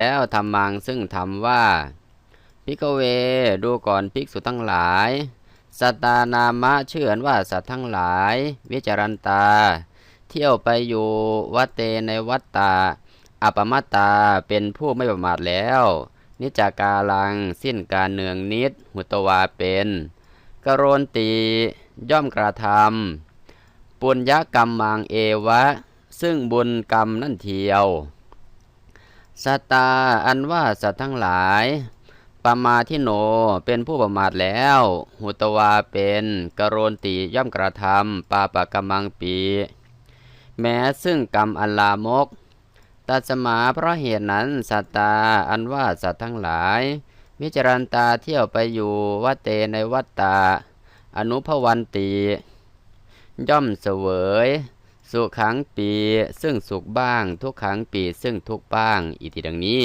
แล้วธรรมังซึ่งธรรมว่าพิกเวดูก่อนภิกษุทั้งหลาย สัตตานามะเชื่อันว่าสัตว์ทั้งหลาย วิจารันตา เที่ยวไปอยู่วัดเตในวัดตาอัปมาตาเป็นผู้ไม่ประมาทแล้ว นิจากาลังสิ้นการเนืองนิด หุตวาเป็นกโรนตีย่อมกระทำปุญญกรรมมังเอวะ ซึ่งบุญกรรมนั่นเทียว สตาอันว่าสัตว์ทั้งหลายปมาทิโนเป็นผู้ประมาทแล้ว หุตวาเป็นกโรนติย่อมกระทำปาปะกรรมังปี แม้ซึ่งกรรมอันลามกตัสมาเพราะเหตุนั้นสัตตาอันว่าสัตว์ทั้งหลายวิจารันตาเที่ยวไปอยู่วัดเตในวัดตา อนุพวันตีย่อมเสวย สุขังปีซึ่งสุขบ้าง ทุกขังปีซึ่งทุกบ้าง อีกทีดังนี้